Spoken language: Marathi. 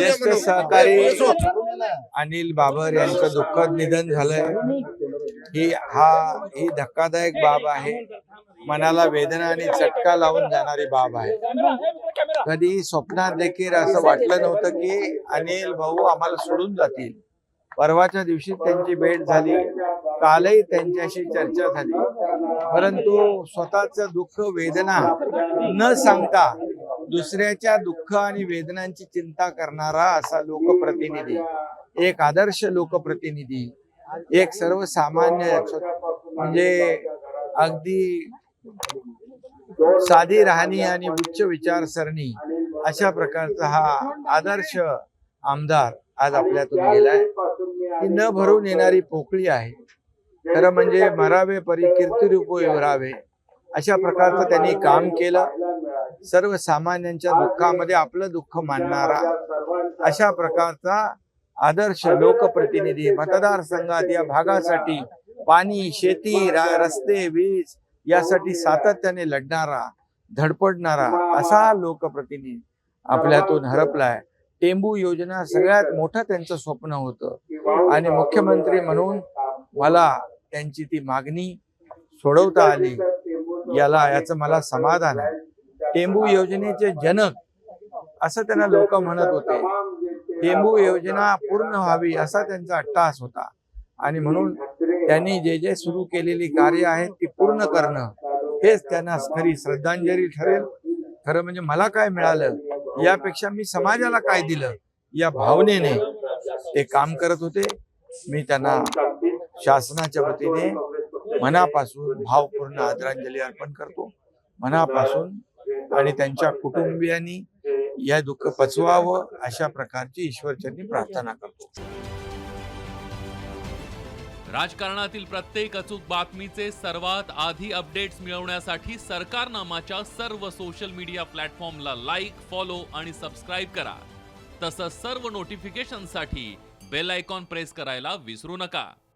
ज्येष्ठ सहकारी अनिल बाबर यांचं दुःखद निधन झालंय. ही हा ही धक्कादायक बाब आहे. मनाला वेदना आणि चटका लावून जाणारी बाब आहे. कधी स्वप्नात देखील असं वाटलं नव्हतं की अनिल भाऊ आम्हाला सोडून जातील. परवाच्या दिवशी त्यांची भेट झाली. कालही त्यांच्याशी चर्चा झाली. परंतु स्वतःच दुःख वेदना न सांगता दुसऱ्याच्या दुःख आणि वेदनांची चिंता करणारा असा लोकप्रतिनिधी. एक आदर्श लोकप्रतिनिधी. एक सर्वसामान्य म्हणजे अगदी साधी राहणी आणि उच्च विचारसरणी अशा प्रकारचा हा आदर्श आमदार आज आपल्यातून गेलाय. ती न भरून येणारी पोकळी आहे. खरं म्हणजे मरावे परी कीर्तिरूप राहावे. अशा प्रकारचं त्यांनी काम केलं. सर्वसामान्यांच्या दुःखामध्ये आपलं दुःख मानणारा अशा प्रकारचा आदर्श लोकप्रतिनिधी मतदारसंघात या भागासाठी पाणी शेती रा- रस्ते वीज यासाठी सातत्याने लढणारा धडपडणारा असा लोकप्रतिनिधी आपल्यातून हरपलाय. टेंबू योजना सगळ्यात मोठं त्यांचं स्वप्न होतं. आणि मुख्यमंत्री म्हणून मला त्यांची ती मागणी सोडवता आली. याला याचं मला समाधान आहे. टेंबू योजनेचे जनक असं त्यांना लोक म्हणत होते. टेंबू योजना पूर्ण व्हावी असा त्यांचा अट्टास होता. आणि म्हणून त्यांनी जे जे सुरू केलेली कार्य आहेत ती पूर्ण करणं हेच त्यांना खरी श्रद्धांजली ठरेल. खरं म्हणजे मला काय मिळालं यापेक्षा मी समाजाला काय दिलं या भावनेने ते काम करत होते. मी त्यांना शासनाच्या वतीने मनापासून भावपूर्ण आदरांजली अर्पण करतो. मनापासून आणि त्यांच्या कुटुंबियांनी या दुःख पचवावं अशा प्रकारची ईश्वरचरणी प्रार्थना करतो. राजकारणातील प्रत्येक अचूक बातमीचे सर्वात आधी अपडेट्स मिळवण्यासाठी सरकारनामाच्या सर्व सोशल मीडिया प्लॅटफॉर्मला लाईक फॉलो आणि सबस्क्राईब करा. तसंच सर्व नोटिफिकेशनसाठी बेल आयकॉन प्रेस करायला विसरू नका.